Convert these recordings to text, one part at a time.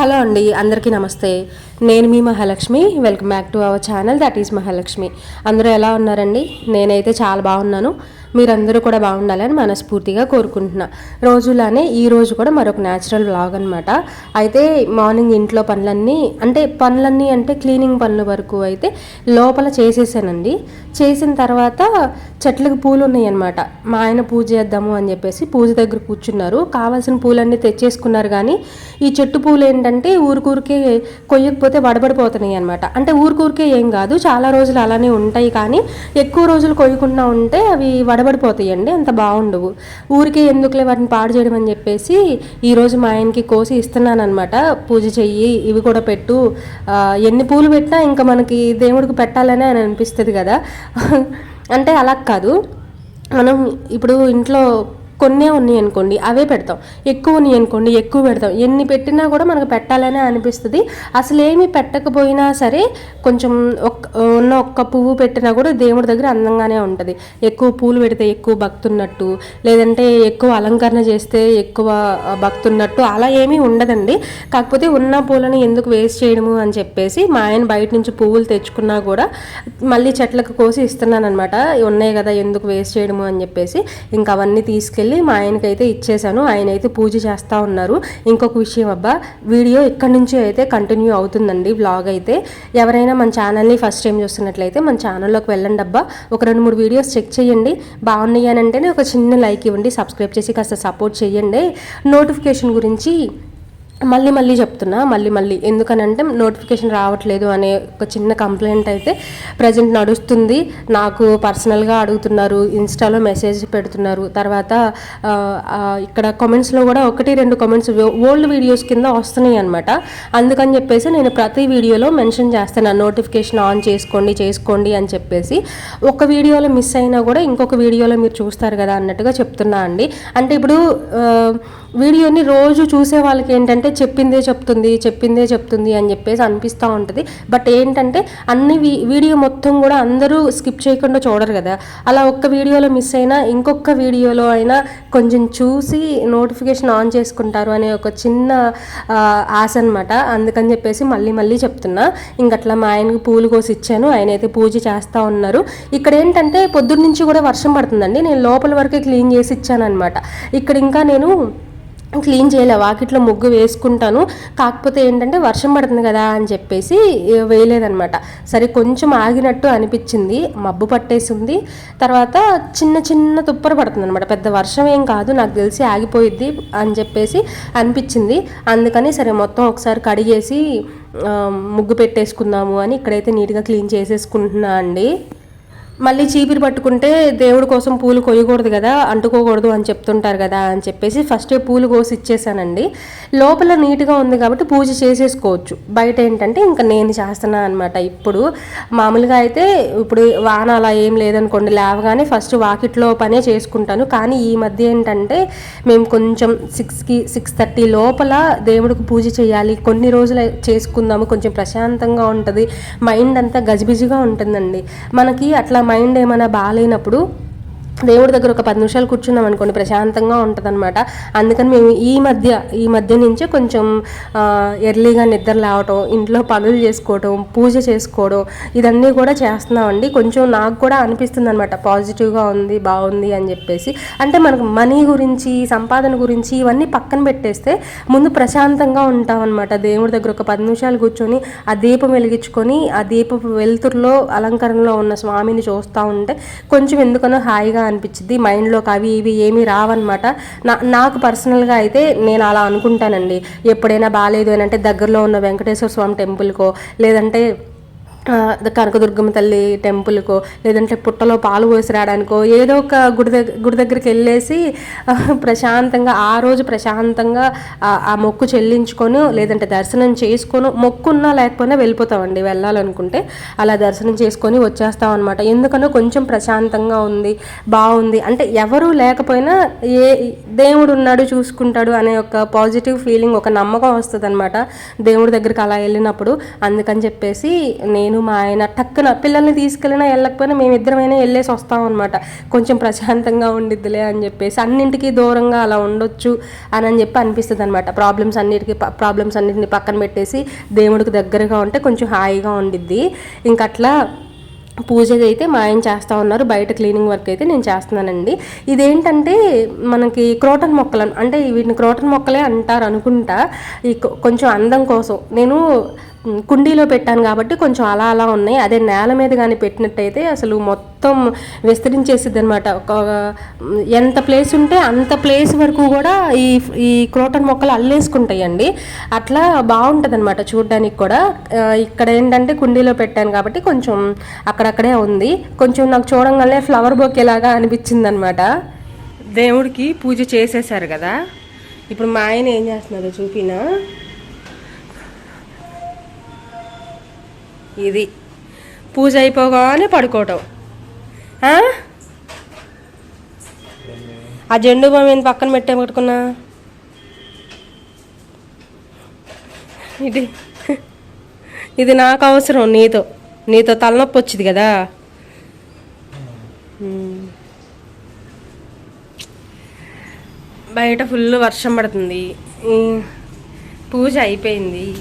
Hello అండి అందరికీ నమస్తే. నేను మీ Mahalakshmi. Welcome back to our channel that is Mahalakshmi. అందరూ ఎలా ఉన్నారండి? నేనైతే చాలా బాగున్నాను. మీరందరూ కూడా బాగుండాలని మనస్ఫూర్తిగా కోరుకుంటున్నా. రోజులానే ఈ రోజు కూడా మరొక న్యాచురల్ వ్లాగ్ అనమాట అయితే మార్నింగ్ ఇంట్లో పనులన్నీ అంటే పనులన్నీ అంటే క్లీనింగ్ పనుల వరకు అయితే లోపల చేసేసానండి. చేసిన తర్వాత చెట్లకు పూలు ఉన్నాయి అనమాట మా ఆయన పూజ చేద్దాము అని చెప్పేసి పూజ దగ్గర కూర్చున్నారు. కావాల్సిన పూలన్నీ తెచ్చేసుకున్నారు కానీ ఈ చెట్టు పూలు ఏంటంటే ఊరికూరికే కొయ్యకపోతే వడబడిపోతున్నాయి అనమాట అంటే ఊరికూరికే ఏం కాదు చాలా రోజులు అలానే ఉంటాయి కానీ ఎక్కువ రోజులు కొయ్యకుండా ఉంటే అవి తడబడిపోతాయండి అంత బాగుండవు. ఊరికే ఎందుకులే వాటిని పాడు చేయడం అని చెప్పేసి ఈరోజు మా ఆయనకి కోసి ఇస్తున్నాను అనమాట పూజ చెయ్యి ఇవి కూడా పెట్టు. ఎన్ని పూలు పెట్టినా ఇంకా మనకి దేవుడికి పెట్టాలనే అని అనిపిస్తుంది కదా. అంటే అలా కాదు. మనం ఇప్పుడు ఇంట్లో కొన్నే ఉన్నాయి అనుకోండి అవే పెడతాం. ఎక్కువ ఉన్నాయి అనుకోండి ఎక్కువ పెడతాం. ఎన్ని పెట్టినా కూడా మనకు పెట్టాలనే అనిపిస్తుంది. అసలు ఏమి పెట్టకపోయినా సరే కొంచెం ఒక్క ఉన్న ఒక్క పువ్వు పెట్టినా కూడా దేవుడి దగ్గర అందంగానే ఉంటుంది. ఎక్కువ పూలు పెడితే ఎక్కువ భక్తున్నట్టు లేదంటే ఎక్కువ అలంకరణ చేస్తే ఎక్కువ భక్తున్నట్టు అలా ఏమీ ఉండదండి. కాకపోతే ఉన్న పూలను ఎందుకు వేస్ట్ చేయడము అని చెప్పేసి మా ఆయన బయట నుంచి పువ్వులు తెచ్చుకున్నా కూడా మళ్ళీ చెట్లకు కోసి ఇస్తున్నాను అనమాట ఉన్నాయి కదా ఎందుకు వేస్ట్ చేయడము అని చెప్పేసి ఇంకా అవన్నీ తీసుకెళ్ళి మా ఆయనకైతే ఇచ్చేసాను ఆయన అయితే పూజ చేస్తూ ఉన్నారు. ఇంకొక విషయం అబ్బా వీడియో ఇక్కడి నుంచి అయితే కంటిన్యూ అవుతుందండి బ్లాగ్ అయితే. ఎవరైనా మన ఛానల్ని ఫస్ట్ టైం చూస్తున్నట్లయితే మన ఛానల్లోకి వెళ్ళండి అబ్బా. ఒక రెండు మూడు వీడియోస్ చెక్ చేయండి. బాగున్నాయి అని అంటేనే ఒక చిన్న లైక్ ఇవ్వండి. సబ్స్క్రైబ్ చేసి కాస్త సపోర్ట్ చేయండి. నోటిఫికేషన్ గురించి మళ్ళీ మళ్ళీ చెప్తున్నా మళ్ళీ మళ్ళీ. ఎందుకనంటే నోటిఫికేషన్ రావట్లేదు అనే ఒక చిన్న కంప్లైంట్ అయితే ప్రజెంట్ నడుస్తుంది. నాకు పర్సనల్గా అడుగుతున్నారు ఇన్స్టాలో మెసేజ్ పెడుతున్నారు. తర్వాత ఇక్కడ కామెంట్స్లో కూడా ఒకటి రెండు కామెంట్స్ ఓల్డ్ వీడియోస్ కింద వస్తున్నాయి అనమాట అందుకని చెప్పేసి నేను ప్రతి వీడియోలో మెన్షన్ చేస్తాను. నోటిఫికేషన్ ఆన్ చేసుకోండి చేసుకోండి అని చెప్పేసి. ఒక వీడియోలో మిస్ అయినా కూడా ఇంకొక వీడియోలో మీరు చూస్తారు కదా అన్నట్టుగా చెప్తున్నా అండి. అంటే ఇప్పుడు వీడియోని రోజు చూసే వాళ్ళకి ఏంటంటే చెప్పిందే చెప్తుంది చెప్పిందే చెప్తుంది అని చెప్పేసి అనిపిస్తూ ఉంటుంది. బట్ ఏంటంటే అన్ని వీ- వీడియో మొత్తం కూడా అందరూ స్కిప్ చేయకుండా చూడరు కదా. అలా ఒక్క వీడియోలో మిస్ అయినా ఇంకొక వీడియోలో అయినా కొంచెం చూసి నోటిఫికేషన్ ఆన్ చేసుకుంటారు అనే ఒక చిన్న ఆశ అనమాట అందుకని చెప్పేసి మళ్ళీ మళ్ళీ చెప్తున్నా. ఇంకట్లా మా ఆయనకి పూలు కోసి ఇచ్చాను. ఆయన అయితే పూజ చేస్తూ ఉన్నారు. ఇక్కడ ఏంటంటే పొద్దున్న నుంచి కూడా వర్షం పడుతుందండి. నేను లోపల వరకే క్లీన్ చేసి ఇచ్చాను అనమాట ఇక్కడ ఇంకా నేను క్లీన్ చేయలే వాకిట్లో ముగ్గు వేసుకుంటాను. కాకపోతే ఏంటంటే వర్షం పడుతుంది కదా అని చెప్పేసి వేయలేదనమాట సరే కొంచెం ఆగినట్టు అనిపించింది. మబ్బు పట్టేసింది. తర్వాత చిన్న చిన్న తుప్పర పడుతుంది అనమాట పెద్ద వర్షం ఏం కాదు నాకు తెలిసి ఆగిపోయిద్ది అని చెప్పేసి అనిపించింది. అందుకని సరే మొత్తం ఒకసారి కడిగేసి ముగ్గు పెట్టేసుకుందాము అని ఇక్కడైతే నీట్గా క్లీన్ చేసేసుకుంటున్నా అండి. మళ్ళీ చీపిరి పట్టుకుంటే దేవుడి కోసం పూలు కొయ్యకూడదు కదా అంటుకోకూడదు అని చెప్తుంటారు కదా అని చెప్పేసి ఫస్టే పూలు కోసి ఇచ్చేసానండి. లోపల నీట్గా ఉంది కాబట్టి పూజ చేసేసుకోవచ్చు. బయట ఏంటంటే ఇంకా నేను చేస్తున్నా అనమాట ఇప్పుడు మామూలుగా అయితే ఇప్పుడు వాన అలా ఏం లేదనుకోండి లేవగానే ఫస్ట్ వాకిట్లో పనే చేసుకుంటాను. కానీ ఈ మధ్య ఏంటంటే మేము కొంచెం సిక్స్కి సిక్స్ థర్టీ లోపల దేవుడికి పూజ చేయాలి. కొన్ని రోజులు చేసుకుందాము కొంచెం ప్రశాంతంగా ఉంటుంది. మైండ్ అంతా గజిబిజిగా ఉంటుందండి. మనకి అట్లా మైండ్ ఏమైనా బాగాలేనప్పుడు దేవుడి దగ్గర ఒక పది నిమిషాలు కూర్చున్నాం అనుకోండి ప్రశాంతంగా ఉంటుందన్నమాట. అందుకని మేము ఈ మధ్య ఈ మధ్య నుంచే కొంచెం ఎర్లీగా నిద్ర లేవటం ఇంట్లో పనులు చేసుకోవటం పూజ చేసుకోవడం ఇదన్నీ కూడా చేస్తున్నామండి. కొంచెం నాకు కూడా అనిపిస్తుంది అనమాట పాజిటివ్గా ఉంది బాగుంది అని చెప్పేసి. అంటే మనకు మనీ గురించి సంపాదన గురించి ఇవన్నీ పక్కన పెట్టేస్తే ముందు ప్రశాంతంగా ఉంటామన్నమాట. దేవుడి దగ్గర ఒక పది నిమిషాలు కూర్చొని ఆ దీపం వెలిగించుకొని ఆ దీపం వెలుతురులో అలంకరణలో ఉన్న స్వామిని చూస్తూ ఉంటే కొంచెం ఎందుకనో హాయిగా అనిపించింది మైండ్లోకి అవి ఇవి ఏమీ రావన్నమాట. నా నాకు పర్సనల్గా అయితే నేను అలా అనుకుంటానండి. ఎప్పుడైనా బాగాలేదు అని అంటే దగ్గరలో ఉన్న వెంకటేశ్వర స్వామి టెంపుల్కో లేదంటే కనకదుర్గమ్మ తల్లి టెంపుల్కో లేదంటే పుట్టలో పాలు పోసి రావడానికో ఏదో ఒక గుడి దగ్గర గుడి దగ్గరికి వెళ్ళేసి ప్రశాంతంగా ఆ రోజు ప్రశాంతంగా ఆ- మొక్కు చెల్లించుకొని లేదంటే దర్శనం చేసుకొని మొక్కు ఉన్నా లేకపోయినా వెళ్ళిపోతామండి వెళ్ళాలనుకుంటే. అలా దర్శనం చేసుకొని వచ్చేస్తాం అనమాట ఎందుకనో కొంచెం ప్రశాంతంగా ఉంది బాగుంది. అంటే ఎవరు లేకపోయినా ఏ దేవుడు ఉన్నాడు చూసుకుంటాడు అనే ఒక పాజిటివ్ ఫీలింగ్ ఒక నమ్మకం వస్తుంది అనమాట దేవుడి దగ్గరికి అలా వెళ్ళినప్పుడు. అందుకని చెప్పేసి నేను నేను మా ఆయన టక్కున పిల్లల్ని తీసుకెళ్ళినా వెళ్ళకపోయినా మేమిద్దరమైనా వెళ్ళేసి వస్తాం అనమాట కొంచెం ప్రశాంతంగా ఉండిద్దిలే అని చెప్పేసి అన్నింటికి దూరంగా అలా ఉండొచ్చు అని అని చెప్పి అనిపిస్తుంది అనమాట ప్రాబ్లమ్స్ అన్నిటికీ ప్రాబ్లమ్స్ అన్నిటిని పక్కన పెట్టేసి దేవుడికి దగ్గరగా ఉంటే కొంచెం హాయిగా ఉండిద్ది. ఇంక అట్లా పూజ అయితే మా ఆయన చేస్తూ ఉన్నారు. బయట క్లీనింగ్ వర్క్ అయితే నేను చేస్తున్నానండి. ఇదేంటంటే మనకి క్రోటన్ మొక్కలు అంటే వీటిని క్రోటన్ మొక్కలే అంటారు అనుకుంటా ఈ కొంచెం అందం కోసం. నేను కుండీలో పెట్టాను కాబట్టి కొంచెం అలా అలా ఉన్నాయి. అదే నేల మీద కానీ పెట్టినట్టయితే అసలు మొత్తం విస్తరించేసిద్ది అనమాట ఒక ఎంత ప్లేస్ ఉంటే అంత ప్లేస్ వరకు కూడా ఈ ఈ క్రోటన్ మొక్కలు అల్లేసుకుంటాయండి. అట్లా బాగుంటుంది అనమాట చూడడానికి కూడా. ఇక్కడ ఏంటంటే కుండీలో పెట్టాను కాబట్టి కొంచెం అక్కడక్కడే ఉంది. కొంచెం నాకు చూడంగానే ఫ్లవర్ బొక్కేలాగా అనిపించింది అనమాట దేవుడికి పూజ చేసేసారు కదా. ఇప్పుడు మా ఆయన ఏం చేస్తున్నారో చూపినా. ఇది. పూజ అయిపోగానే పడుకోవటం. ఆ? జెండు బామ్ ఏంది పక్కన పెట్టే పట్టుకున్నా? ఇది. ఇది నాకు అవసరం నీతో. నీతో తలనొప్పి వచ్చింది కదా. బయట ఫుల్ వర్షం పడుతుంది. పూజ అయిపోయింది.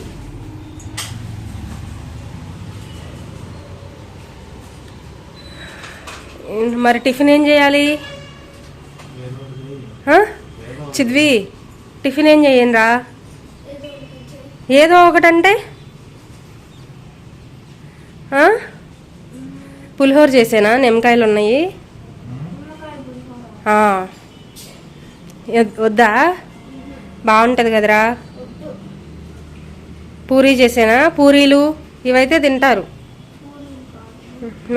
మరి టిఫిన్ ఏం చేయాలి? చిద్వి టిఫిన్ ఏం చేయండిరా? ఏదో ఒకటంటే? పులిహోర చేసేనా? నిమ్మకాయలు ఉన్నాయి. వద్దా? బాగుంటుంది కదరా. పూరీ చేసేనా? పూరీలు ఇవైతే తింటారు.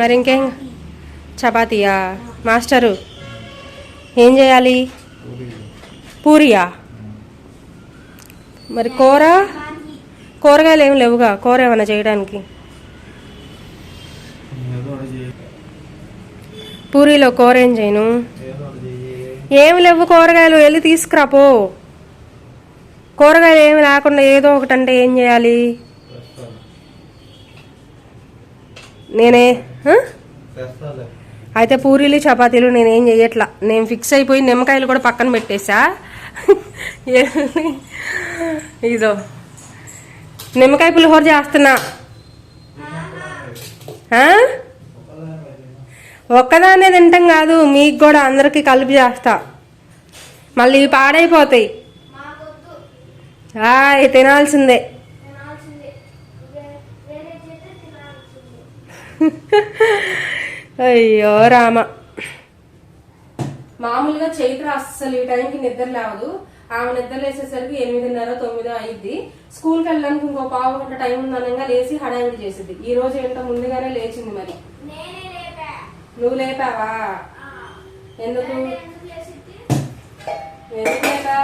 మరి ఇంకేం? చపాతీయా? మాస్టరు ఏం చేయాలి? పూరియా? మరి కూర? కూరగాయలు ఏమి లేవుగా కూర ఏమైనా చేయడానికి? పూరిలో పూరీలో కూర ఏం చేయను? ఏమి లేవు కూరగాయలు వెళ్ళి తీసుకురా పో. కూరగాయలు ఏమి లేకుండా ఏదో ఒకటి అంటే ఏం చేయాలి? నేనే అయితే పూరీలు చపాతీలు నేనేం చెయ్యట్లా. నేను ఫిక్స్ అయిపోయి నిమ్మకాయలు కూడా పక్కన పెట్టేశా. ఇదో. నిమ్మకాయ పులిహోర చేస్తున్నా. ఒక్కదానే ఒక్కదాన్నే తింటాం కాదు మీకు కూడా అందరికి కలిపి చేస్తా. మళ్ళీ ఇవి పాడైపోతాయి. తినాల్సిందే. అయ్యో రామ. మామూలుగా చైత్ర అస్సలు ఈ టైంకి నిద్ర లేవదు. ఆమె నిద్ర లేసేసరికి ఎనిమిదిన్నర తొమ్మిదో అయింది స్కూల్కి వెళ్ళడానికి ఇంకో పావు గంట టైం ఉందనగా లేచి హడావిడి చేసింది ఈ రోజు ఏంటో ముందుగానే లేచింది మరి. నువ్వు లేపావా? ఎందుకు? ఎందుకు లేపా?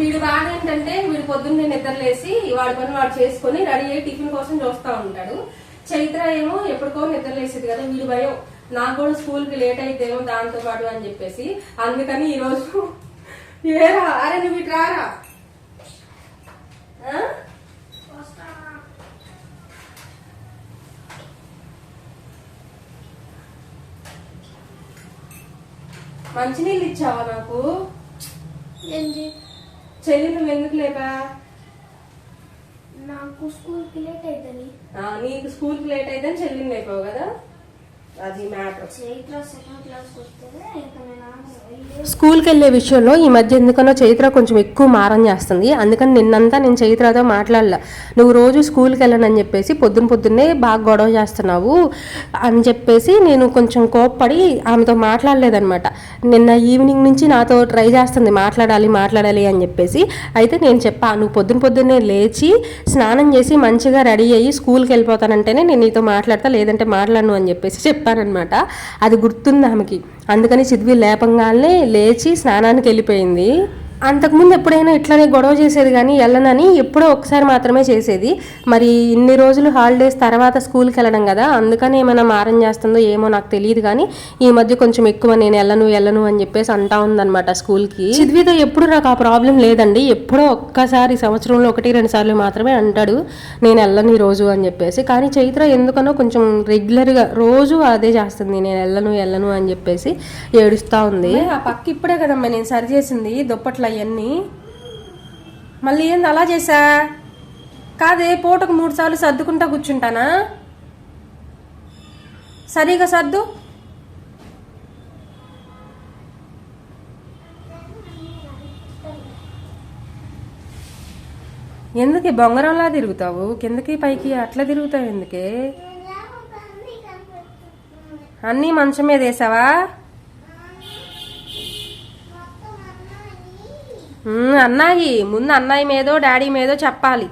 వీడు బాగా ఏంటంటే వీడు పొద్దున్న నిద్రలేసి వాడి పని వాడు చేసుకొని రెడీ అయ్యి టిఫిన్ కోసం చూస్తా ఉంటాడు. చైత్ర ఏమో ఎప్పటికో నిద్రలేసేది కదా వీడి భయం. నాకు కూడా స్కూల్కి లేట్ అయితేమో దాంతో పాటు అని చెప్పేసి. అందుకని ఈ రోజు ఏరా? అరే నువ్వు ఇటు రారా? మంచినీళ్ళు ఇచ్చావా నాకు? ఏంటి? చెల్లి నువ్వు ఎందుకు లేపా? నాకు స్కూల్కి లేట్ అవుతుంది నీకు స్కూల్కి లేట్ అయితే చెల్లిని లేపావు కదా? అది మ్యాటర్. స్కూల్కి వెళ్ళే విషయంలో ఈ మధ్య ఎందుకనో చైత్ర కొంచెం ఎక్కువ మారం చేస్తుంది. అందుకని నిన్నంతా నేను చైత్రతో మాట్లాడలే. నువ్వు రోజు స్కూల్కి వెళ్ళనని చెప్పేసి పొద్దున పొద్దున్నే బాగా గొడవ చేస్తున్నావు అని చెప్పేసి నేను కొంచెం కోప్పడి ఆమెతో మాట్లాడలేదనమాట నిన్న ఈవినింగ్ నుంచి నాతో ట్రై చేస్తుంది మాట్లాడాలి మాట్లాడాలి అని చెప్పేసి. అయితే నేను చెప్పా నువ్వు పొద్దున పొద్దున్నే లేచి స్నానం చేసి మంచిగా రెడీ అయ్యి స్కూల్కి వెళ్ళిపోతానంటేనే నేను నీతో మాట్లాడతా లేదంటే మాట్లాడను అని చెప్పేసి చెప్పానమాట అది గుర్తుంది ఆమెకి. అందుకని చిద్వి లేపంగానే లేచి స్నానానికి వెళ్ళిపోయింది. అంతకుముందు ఎప్పుడైనా ఇట్లానే గొడవ చేసేది కానీ వెళ్ళనని ఎప్పుడో ఒకసారి మాత్రమే చేసేది. మరి ఇన్ని రోజులు హాలిడేస్ తర్వాత స్కూల్కి వెళ్ళడం కదా అందుకని ఏమైనా మారం చేస్తుందో ఏమో నాకు తెలియదు కానీ ఈ మధ్య కొంచెం ఎక్కువ నేను వెళ్ళను వెళ్ళను అని చెప్పేసి అంటా ఉందన్నమాట స్కూల్కి చిద్వితో ఎప్పుడు నాకు ఆ ప్రాబ్లం లేదండి. ఎప్పుడో ఒక్కసారి సంవత్సరంలో ఒకటి రెండు సార్లు మాత్రమే అంటాడు నేను వెళ్ళను ఈ రోజు అని చెప్పేసి. కానీ చైత్ర ఎందుకనో కొంచెం రెగ్యులర్గా రోజు అదే చేస్తుంది నేను వెళ్ళను వెళ్ళను అని చెప్పేసి ఏడుస్తూ ఉంది. ఆ పక్క ఇప్పుడే కదమ్మా నేను సరి చేసింది దుప్పట్ల అవన్నీ మళ్ళీ ఏంది అలా చేశా? కాదే పూటకు మూడు సార్లు సర్దుకుంటా కూర్చుంటానా? సరిగా సర్దు? ఎందుకే బొంగరంలా తిరుగుతావు? కిందకి పైకి అట్లా తిరుగుతావు ఎందుకే? అన్నీ మంచం మీద వేసావా? అన్నాయి. ముందు అన్నయ్య మీదో డాడీ మీదో చెప్పాలి.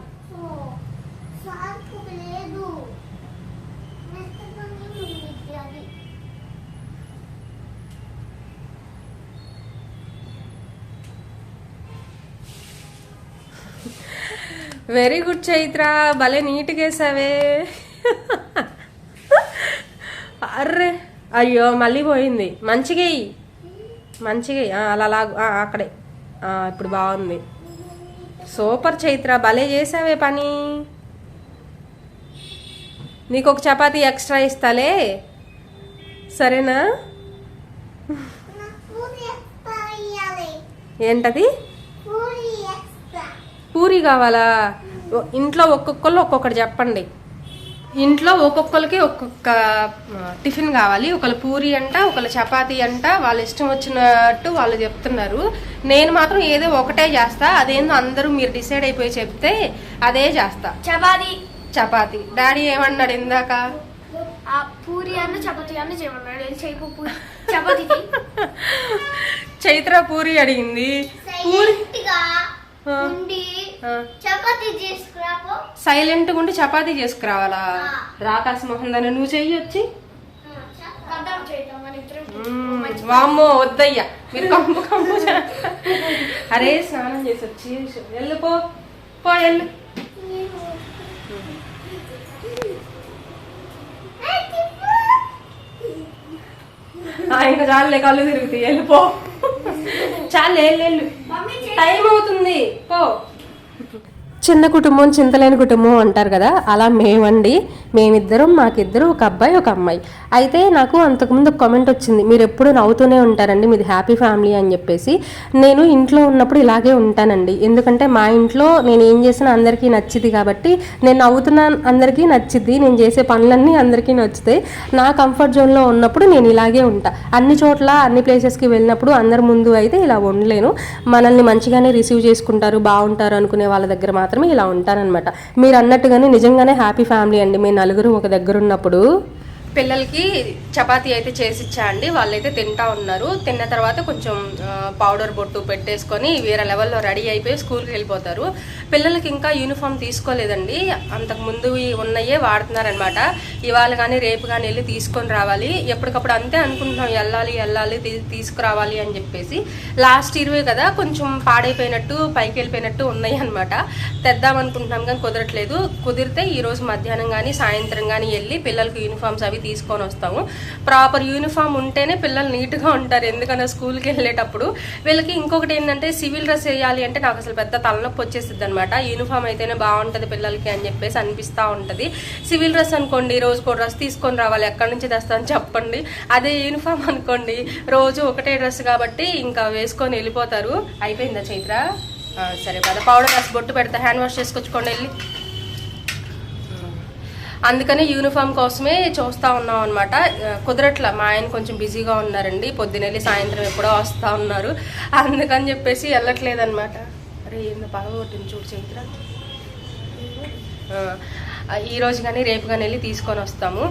Very good Chaitra. భలే నీట్గా వేసావే అర్రే. అయ్యో మళ్ళీ పోయింది. మంచిగా మంచిగా అలా అక్కడే. ఇప్పుడు బాగుంది. సూపర్ చైత్ర భలే చేసావే పని. నీకు ఒక చపాతీ ఎక్స్ట్రా ఇస్తాలే. సరేనా? ఏంటది? పూరి కావాలా? ఇంట్లో ఒక్కొక్కళ్ళు ఒక్కొక్కటి చెప్పండి. ఇంట్లో ఒక్కొక్కరికి ఒక్కొక్క టిఫిన్ కావాలి. ఒకళ్ళు పూరి అంట ఒకళ్ళు చపాతీ అంట వాళ్ళ ఇష్టం వచ్చినట్టు వాళ్ళు చెప్తున్నారు. నేను మాత్రం ఏదో ఒకటే చేస్తా. అదేందో అందరూ మీరు డిసైడ్ అయిపోయి చెప్తే అదే చేస్తా. చపాతి. చపాతీ. డాడీ ఏమన్నాడు ఇందాక? పూరి అన్న చపాతి అన్న చేయమన్నాడు. చపాతి చైత్ర పూరి అడిగింది. పూరి సైలెంట్. ఉండి. చపాతి చేసుకురావాలా? రాకాశ మొహం దాన్ని నువ్వు చెయ్యి వచ్చి. వామ్మో వద్దయ్యా. మీరు కంపు కంపు అరే స్నానం చేసి వచ్చి వెళ్ళు పో వెళ్ళు. ఇంకా చాలులే కళ్ళు తిరుగుతాయి. వెళ్ళిపో చాలు వెళ్ళు. టైం అవుతుంది. పో. చిన్న కుటుంబం చింతలేని కుటుంబం అంటారు కదా అలా మేమండి మేమిద్దరం మాకిద్దరు ఒక అబ్బాయి ఒక అమ్మాయి. అయితే నాకు అంతకుముందు ఒక కామెంట్ వచ్చింది మీరు ఎప్పుడు నవ్వుతూనే ఉంటారండి మీది హ్యాపీ ఫ్యామిలీ అని చెప్పేసి. నేను ఇంట్లో ఉన్నప్పుడు ఇలాగే ఉంటానండి. ఎందుకంటే మా ఇంట్లో నేను ఏం చేసినా అందరికీ నచ్చిద్ది కాబట్టి నేను నవ్వుతున్నా అందరికీ నచ్చిద్ది నేను చేసే పనులన్నీ అందరికీ నచ్చుతాయి. నా కంఫర్ట్ జోన్లో ఉన్నప్పుడు నేను ఇలాగే ఉంటా. అన్ని చోట్ల అన్ని ప్లేసెస్కి వెళ్ళినప్పుడు అందరి ముందు అయితే ఇలా ఉండలేను. మనల్ని మంచిగానే రిసీవ్ చేసుకుంటారు బాగుంటారు అనుకునే వాళ్ళ దగ్గర మాత్రమే ఇలా ఉంటానన్నమాట. మీరు అన్నట్టుగానే నిజంగానే హ్యాపీ ఫ్యామిలీ అండి. మేము నలుగురు ఒక దగ్గర ఉన్నప్పుడు పిల్లలకి చపాతీ అయితే చేసి ఇచ్చా అండి. వాళ్ళైతే తింటా ఉన్నారు. తిన్న తర్వాత కొంచెం పౌడర్ బొట్టు పెట్టేసుకొని వేరే లెవెల్లో రెడీ అయిపోయి స్కూల్కి వెళ్ళిపోతారు. పిల్లలకి ఇంకా యూనిఫామ్ తీసుకోలేదండి. అంతకు ముందు వాడుతున్నారనమాట ఇవాళ కానీ రేపు కానీ వెళ్ళి తీసుకొని రావాలి. ఎప్పటికప్పుడు అంతే అనుకుంటున్నాం. వెళ్ళాలి వెళ్ళాలి తీసుకురావాలి అని చెప్పేసి. లాస్ట్ ఇరవై కదా కొంచెం పాడైపోయినట్టు పైకి వెళ్ళిపోయినట్టు ఉన్నాయి అనమాట తెద్దాం అనుకుంటున్నాం కానీ కుదరట్లేదు. కుదిరితే ఈరోజు మధ్యాహ్నం కానీ సాయంత్రం కానీ వెళ్ళి పిల్లలకి యూనిఫామ్స్ అవి తీసుకొని వస్తాము. ప్రాపర్ యూనిఫామ్ ఉంటేనే పిల్లలు నీట్గా ఉంటారు. ఎందుకన్నా స్కూల్కి వెళ్ళేటప్పుడు. వీళ్ళకి ఇంకొకటి ఏంటంటే సివిల్ డ్రెస్ వేయాలి అంటే నాకు అసలు పెద్ద తలనొప్పి వచ్చేస్తుంది అనమాట అనమాట యూనిఫామ్ అయితేనే బాగుంటుంది పిల్లలకి అని చెప్పేసి అనిపిస్తూ ఉంటుంది. సివిల్ డ్రెస్ అనుకోండి రోజుకో డ్రెస్ తీసుకొని రావాలి ఎక్కడి నుంచి తెస్తాను చెప్పండి. అదే యూనిఫామ్ అనుకోండి రోజు ఒకటే డ్రెస్ కాబట్టి ఇంకా వేసుకొని వెళ్ళిపోతారు. అయిపోయిందా చైత్ర? సరే పద. పౌడర్ రాసి బొట్టు పెడతా. హ్యాండ్ వాష్ చేసుకొచ్చుకోండి వెళ్ళి. అందుకని యూనిఫామ్ కోసమే చూస్తూ ఉన్నాం అనమాట కుదరట్ల. మా ఆయన కొంచెం బిజీగా ఉన్నారండి. పొద్దునెళ్ళి సాయంత్రం ఎప్పుడో వస్తూ ఉన్నారు. అందుకని చెప్పేసి వెళ్ళట్లేదు అనమాట అరే ఏందో పగలగొట్టింది చూడు చైత్ర. ఈరోజు కానీ రేపు కానీ వెళ్ళి తీసుకొని వస్తాము.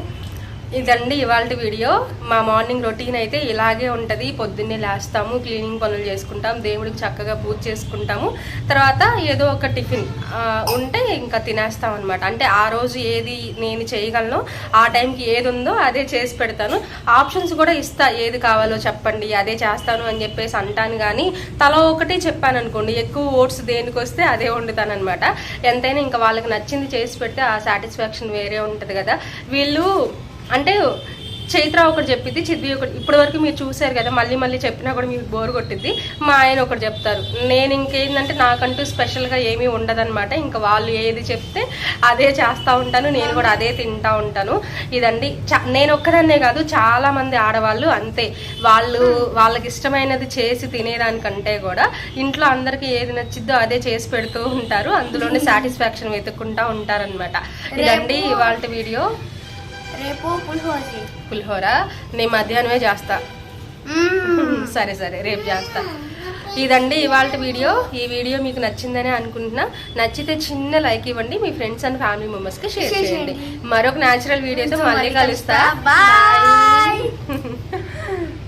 ఇదండి ఇవాళ వీడియో. మా మార్నింగ్ రొటీన్ అయితే ఇలాగే ఉంటుంది. పొద్దున్నే లేస్తాము క్లీనింగ్ పనులు చేసుకుంటాం దేవుడికి చక్కగా పూజ చేసుకుంటాము. తర్వాత ఏదో ఒక టిఫిన్ ఉంటే ఇంకా తినేస్తాం అనమాట అంటే ఆ రోజు ఏది నేను చేయగలను ఆ టైంకి ఏది ఉందో అదే చేసి పెడతాను. ఆప్షన్స్ కూడా ఇస్తా ఏది కావాలో చెప్పండి అదే చేస్తాను అని చెప్పేసి అంటాను. కానీ తల ఒకటే చెప్పాను అనుకోండి ఎక్కువ ఓట్స్ దేనికి వస్తే అదే వండుతాను అనమాట ఎంతైనా ఇంకా వాళ్ళకి నచ్చింది చేసి పెడితే ఆ సాటిస్ఫాక్షన్ వేరే ఉంటుంది కదా. వీళ్ళు అంటే చైత్ర ఒకటి చెప్పింది చిద్వి ఒకటి. ఇప్పటి వరకు మీరు చూశారు కదా మళ్ళీ మళ్ళీ చెప్పినా కూడా మీకు బోర్ కొట్టింది మా ఆయన ఒకటి చెప్తారు నేను ఇంకేందంటే నాకంటూ స్పెషల్గా ఏమీ ఉండదన్నమాట. ఇంకా వాళ్ళు ఏది చెప్తే అదే చేస్తూ ఉంటాను నేను కూడా అదే తింటా ఉంటాను. ఇదండి చ- నేను ఒక్కదాన్నే కాదు చాలా మంది ఆడవాళ్ళు అంతే. వాళ్ళు వాళ్ళకి ఇష్టమైనది చేసి తినేదానికంటే కూడా ఇంట్లో అందరికీ ఏది నచ్చిద్దో అదే చేసి పెడుతూ ఉంటారు. అందులోనే సాటిస్ఫాక్షన్ వెతుక్కుంటా ఉంటారనమాట ఇదండి ఇవాళ వీడియో. రేపు పులిహోర పులిహోర? నేను మధ్యాహ్నమే చేస్తా. సరే సరే రేపు చేస్తా. ఇదండి ఇవాళ వీడియో. ఈ వీడియో మీకు నచ్చిందని అనుకుంటున్నా. నచ్చితే చిన్న లైక్ ఇవ్వండి. మీ ఫ్రెండ్స్ అండ్ ఫ్యామిలీ మెంబర్స్కి షేర్ చేయండి. మరొక న్యాచురల్ వీడియోతో మళ్ళీ కలుస్తా. బాయ్.